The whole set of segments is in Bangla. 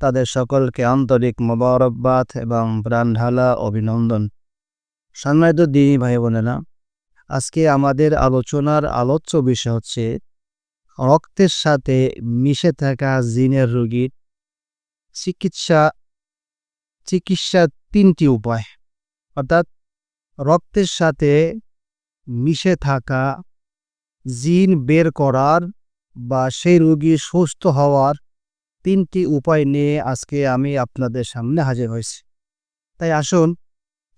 তাদের সকলকে আন্তরিক মোবারকবাদ এবং প্রাণঢালা অভিনন্দন। সম্মানিত দিনী ভাই বোনেরা আজকে আমাদের আলোচনার আলোচ্য বিষয় হচ্ছে রক্তের সাথে মিশে থাকা জিনের রোগীর চিকিৎসা চিকিৎসা তিনটি উপায়। অর্থাৎ রক্তের সাথে মিশে থাকা জিন বের করার বা সেই রোগী সুস্থ হওয়ার তিনটি উপায় নিয়ে আজকে আমি আপনাদের সামনে হাজির হয়েছি। তাই আসুন,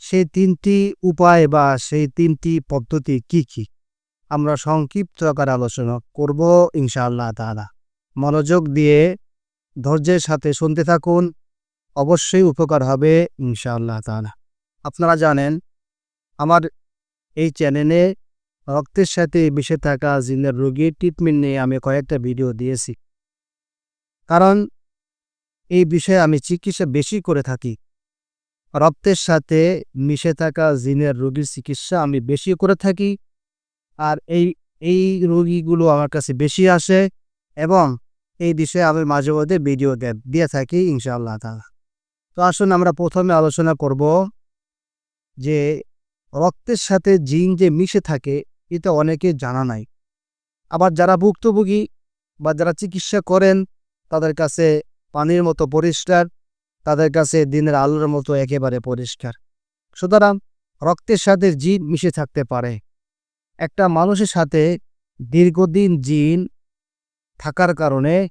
সেই তিনটি উপায় বা সেই তিনটি পদ্ধতি কি কি? আমরা সংক্ষিপ্ত আকার আলোচনা করব ইনশাআল্লাহ তাআলা। মনোযোগ দিয়ে ধৈর্যের সাথে শুনতে থাকুন, অবশ্যই উপকার হবে ইনশাআল্লাহ তাআলা। আপনারা জানেন, আমার এই চ্যানেলে রক্তের সাথে মিশে থাকা জিনের রোগীর ট্রিটমেন্ট নিয়ে আমি কয়েকটা ভিডিও দিয়েছি। কারণ এই বিষয়ে আমি চিকিৎসা বেশি করে থাকি। রক্তের সাথে মিশে থাকা জিনের রোগীর চিকিৎসা আমি বেশি করে থাকি আর এই এই রোগীগুলো আমার কাছে বেশি আসে এবং এই বিষয়ে আমি মাঝে মধ্যে ভিডিও দিয়ে থাকি ইনশাআল্লাহ তালা তো আসুন আমরা প্রথমে আলোচনা করব যে রক্তের সাথে জিন যে মিশে থাকে, এটা অনেকে জানা নাই। আবার যারা ভুক্তভোগী বা যারা চিকিৎসা করেন তাদের কাছে পানির মতো পরিষ্কার, তাদের কাছে দিনের আলোর মতো একেবারে পরিষ্কার। সুতরাং রক্তের সাথে জিন মিশে থাকতে পারে। একটা মানুষের সাথে দীর্ঘদিন জিন থাকার কারণে,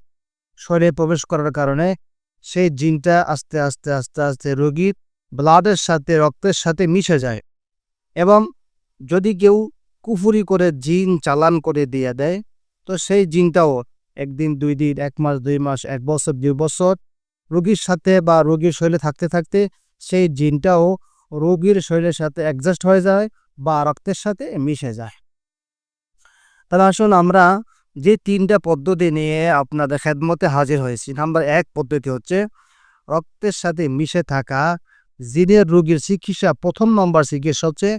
শরীরে প্রবেশ করার কারণে, সেই জিনটা আস্তে আস্তে আস্তে আস্তে রোগীর ব্লাডের সাথে, রক্তের সাথে মিশে যায়। এবং যদি কেউ কুফুরি করে জিন চালান করে দিয়ে দেয়, তো সেই জিনটাও একদিন, দুই দিন, এক মাস, দুই মাস, এক বছর, দুই বছর রোগীর সাথে বা রোগীর শরীরে থাকতে থাকতে সেই জিনটাও রোগীর শরীরের সাথে অ্যাডজাস্ট হয়ে যায় বা রক্তের সাথে মিশে যায়। তাহলে আসুন আমরা যে তিনটা পদ্ধতি নিয়ে আপনাদের খেদমতে হাজির হয়েছি। নাম্বার এক পদ্ধতি হচ্ছে রক্তের সাথে মিশে থাকা জিনের রোগীর চিকিৎসা। প্রথম নম্বর চিকিৎসা হচ্ছে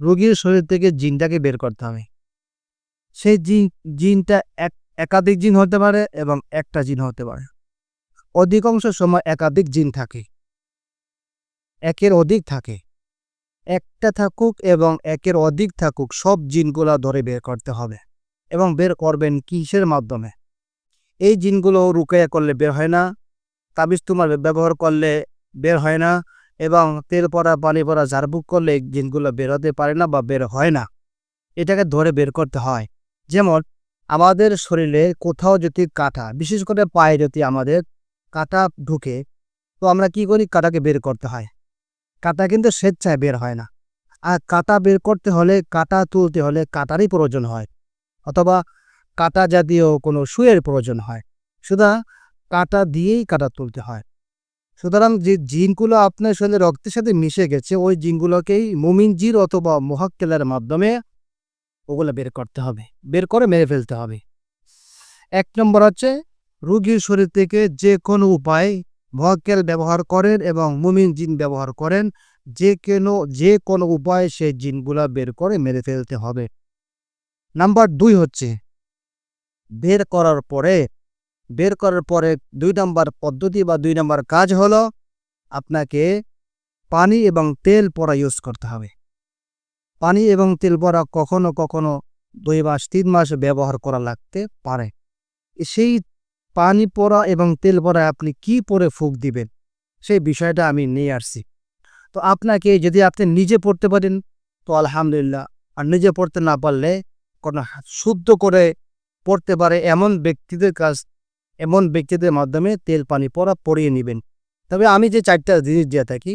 রোগীর শরীর থেকে জিনটাকে বের করতে হবে। সেই জিন, জিনটা এক একাধিক জিন হতে পারে এবং একটা জিন হতে পারে। অধিকাংশ সময় একাধিক জিন থাকে। একের অধিক থাকে। একটা থাকুক এবং একের অধিক থাকুক সব জিনগুলা ধরে বের করতে হবে এবং বের করবেন কিসের মাধ্যমে? এই জিনগুলো রুকাইয়া করলে বের হয় না, তাবিজ তোমার ব্যবহার করলে বের হয় না এবং তেল পরা পানি পড়া ঝাড়বুক করলে জিনগুলো বের হতে পারে না বা বের হয় না। এটাকে ধরে বের করতে হয়। যেমন আমাদের শরীরে কোথাও যদি কাঁটা, বিশেষ করে পায়ে যদি আমাদের কাঁটা ঢুকে, তো আমরা কি করি? কাঁটাকে বের করতে হয়। কাঁটা কিন্তু স্বেচ্ছায় বের হয় না। আর কাঁটা বের করতে হলে, কাঁটা তুলতে হলে কাঁটারই প্রয়োজন হয়। অথবা কাঁটা জাতীয় কোনো সুয়ের প্রয়োজন হয়। সুতরাং কাঁটা দিয়েই কাঁটা তুলতে হয়। সুতরাং যে জিনগুলো আপনার শরীরে রক্তের সাথে মিশে গেছে, ওই জিনগুলোকেই মুমিন জির অথবা মহাক্কেলের মাধ্যমে ওগুলো বের করতে হবে। বের করে মেরে ফেলতে হবে। এক নম্বর হচ্ছে, রুগীর শরীর থেকে যে কোনো উপায় মহাক্কেল ব্যবহার করেন এবং মুমিন জিন ব্যবহার করেন, যে কেন, যে কোনো উপায় সেই জিনগুলা বের করে মেরে ফেলতে হবে। নাম্বার দুই হচ্ছে, বের করার পরে, বের করার পরে দুই নম্বর পদ্ধতি বা দুই নম্বর কাজ হলো, আপনাকে পানি এবং তেল পরা ইউজ করতে হবে। পানি এবং তেল পরা কখনো কখনো দুই মাস, তিন মাস ব্যবহার করা লাগতে পারে। সেই পানি পরা এবং তেল পরা আপনি কি পরে ফুক দিবেন? সেই বিষয়টা আমি নিয়ে আসছি। তো আপনাকে যদি আপনি নিজে পড়তে পারেন, তো আলহামদুলিল্লাহ। আর নিজে পড়তে না পারলে কোনো শুদ্ধ করে পড়তে পারে এমন ব্যক্তিদের কাজ এমন ব্যক্তিদের মাধ্যমে তেল পানি পরা পরিয়ে নেবেন। তবে আমি যে চারটা জিনিস দিয়ে থাকি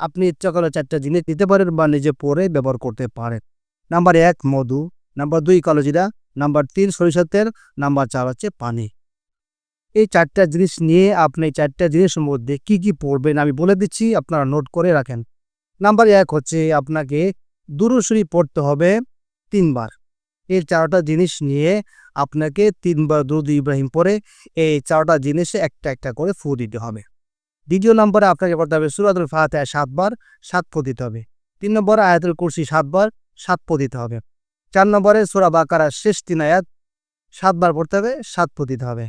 আপনি ইচ্ছা করে চারটা জিনিস দিতে পারেন বা নিজে পরে ব্যবহার করতে পারেন। নাম্বার এক, মধু। নাম্বার দুই, কালোজিরা। নাম্বার তিন, সরিষার তেল। নাম্বার চার হচ্ছে পানি। এই চারটা জিনিস নিয়ে আপনি চারটা জিনিসের মধ্যে কি কি পড়বেন আমি বলে দিচ্ছি, আপনারা নোট করে রাখেন। নাম্বার এক হচ্ছে আপনাকে দুরুশরী পড়তে হবে তিনবার। এই চারটা জিনিস নিয়ে আপনাকে তিনবার দুরুদ ইব্রাহিম পরে এই চারটা জিনিসে একটা একটা করে ফু দিতে হবে। দ্বিতীয় নম্বরে আপনাকে পড়তে হবে সুরাতুল ফাতেহা সাতবার সাত দিতে হবে। তিন নম্বরে আয়াতুল কুরসি সাতবার সাত দিতে হবে। চার নম্বরে সুরা বাকারার শেষ তিন আয়াত সাতবার পড়তে হবে, সাত দিতে হবে।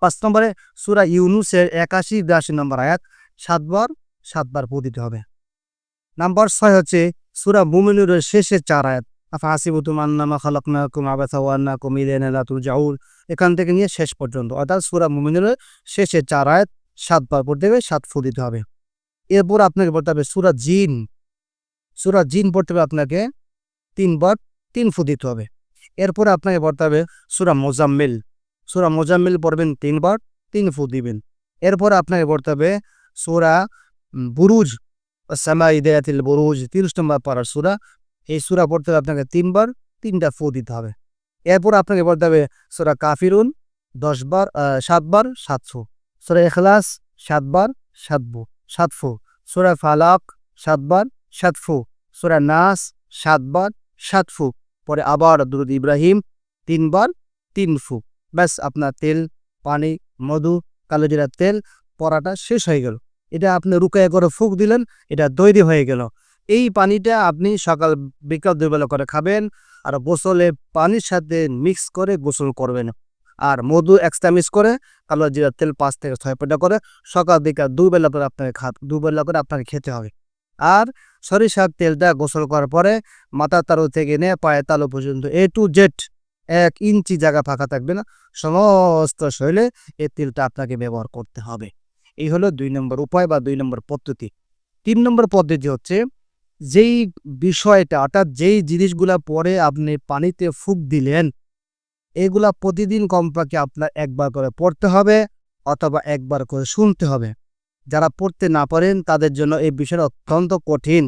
পাঁচ নম্বরে সুরা ইউনুসের একাশি বিরাশি নম্বর আয়াত সাতবার সাতবার দিতে হবে। নাম্বার ছয় হচ্ছে সুরা মুমিনুরের শেষের চার আয়াত আফা হাসিবুতুম আন্নামা খালাকনাকুম আবাসা ওয়ান্নাকুম ইলাইনা লা তুরজাউন। এখান থেকে নিয়ে শেষ পর্যন্ত, অর্থাৎ সুরা মুমিনুরের শেষের চার আয়াত সাতবার পড়তে হবে সাত ফু দিতে হবে। এরপর আপনাকে পড়তে হবে সুরা জিন। সুরা জিন পড়তে হবে আপনাকে তিনবার, তিন ফু দিতে হবে। এরপর আপনাকে পড়তে হবে সুরা মোজাম্মিল। সুরা মোজাম্মিল পড়বেন তিনবার, তিন ফু দিবেন। এরপর আপনাকে পড়তে হবে সুরা বুরুজ। সামা ইদায়াতিল বুরুজ, তিরিশ নম্বর পাড়ার সুরা। এই সুরা পড়তে হবে আপনাকে তিনবার, তিনটা ফু দিতে হবে। এরপর আপনাকে পড়তে হবে সুরা কাফিরুন দশবার সাতবার সাতশো সুরা এখলাস সাতবার সাতবু সাতফু সুরা ফালাক সাতবার সাতফু সুরা নাস সাতবার সাতফু পরে আবার দুরুদ ইব্রাহিম তিনবার তিন ফু ব্যাস আপনার তেল পানি মধু কালোজিরার তেল পরাটা শেষ হয়ে গেল এটা আপনি রুকায় করে ফুক দিলেন এটা তৈরি হয়ে গেল এই পানিটা আপনি সকাল বিকাল দুবেলা করে খাবেন আর গোসলে পানির সাথে মিক্স করে গোসল করবেন আর মধু এক্সট্রা মিক্স করে, কালো জিরার তেল পাঁচ থেকে ছয় ফোঁটা করে, সকাল বিকাল দুবেলা করে আপনাকে খা দুবেলা করে আপনাকে খেতে হবে। আর সরিষার তেলটা গোসল করার পরে মাথার তালু থেকে নিয়ে পায়ের তালু পর্যন্ত এ টু জেড এক ইঞ্চি জায়গা ফাঁকা থাকবে না, সমস্ত শরীরে এই তেলটা আপনাকে ব্যবহার করতে হবে। এই হলো দুই নম্বর উপায় বা দুই নম্বর পদ্ধতি। তিন নম্বর পদ্ধতি হচ্ছে যেই বিষয়টা অর্থাৎ যেই জিনিসগুলা পরে আপনি পানিতে ফুক দিলেন এগুলা প্রতিদিন কমপক্ষে আপনার একবার করে পড়তে হবে অথবা একবার করে শুনতে হবে। যারা পড়তে না পারেন, তাদের জন্য এই বিষয়টা অত্যন্ত কঠিন।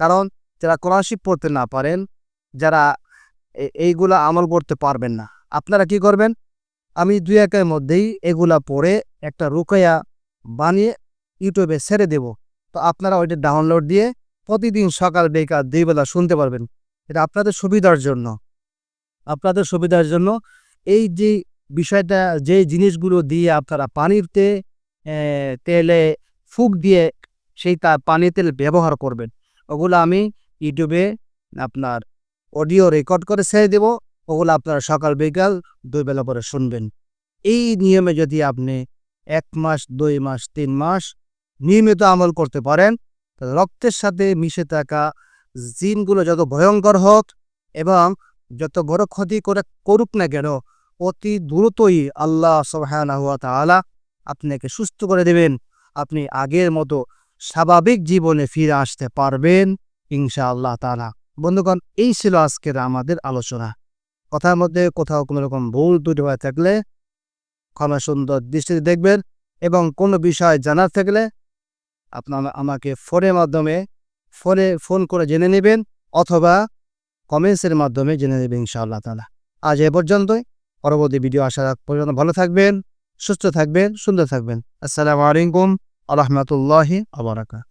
কারণ যারা কোরআশিপ পড়তে না পারেন, যারা এইগুলা আমল করতে পারবেন না। আপনারা কি করবেন? আমি দুই একের মধ্যেই এগুলা পড়ে একটা রুকায়া বানিয়ে ইউটিউবে ছেড়ে দেব। তো আপনারা ওইটা ডাউনলোড দিয়ে প্রতিদিন সকাল বেকার দুই বেলা শুনতে পারবেন। এটা আপনাদের সুবিধার জন্য। আপনাদের সুবিধার জন্য। এই যে বিষয়টা, যে জিনিসগুলো দিয়ে আপনারা পানিতে তেলে ফুক দিয়ে সেই তা পানি তেল ব্যবহার করবেন, ওগুলো আমি ইউটিউবে আপনার অডিও রেকর্ড করে ছেড়ে দেব, ওগুলো আপনারা সকাল বিকাল দুই বেলা পরে শুনবেন। এই নিয়মে যদি আপনি এক মাস, দুই মাস, তিন মাস নিয়মিত আমল করতে পারেন রক্তের সাথে মিশে থাকা জিনগুলো যত ভয়ঙ্কর হোক এবং যত বড় ক্ষতি করে করুক না কেন, অতি দ্রুতই আল্লাহ সুবহানাহু ওয়া তাআলা আপনাকে সুস্থ করে দেবেন। আপনি আগের মতো স্বাভাবিক জীবনে ফিরে আসতে পারবেন ইনশাআল্লাহ তাআলা। বন্ধুগণ, এই ছিল আজকের আমাদের আলোচনা। কথার মধ্যে কোথাও কোনো রকম ভুল ত্রুটি হয়ে থাকলে ক্ষমা সুন্দর দৃষ্টিতে দেখবেন এবং কোনো বিষয় জানার থাকলে আপনার আমাকে ফোনের মাধ্যমে ফোনে ফোন করে জেনে নেবেন অথবা কমেন্টসের মাধ্যমে জেনে নেবেন ইনশাআল্লাহ তালা আজ এ পর্যন্তই। পরবর্তী ভিডিও আসার পর্যন্ত ভালো থাকবেন, সুস্থ থাকবেন, সুন্দর থাকবেন। আসসালামু আলাইকুম আ আবরাকাত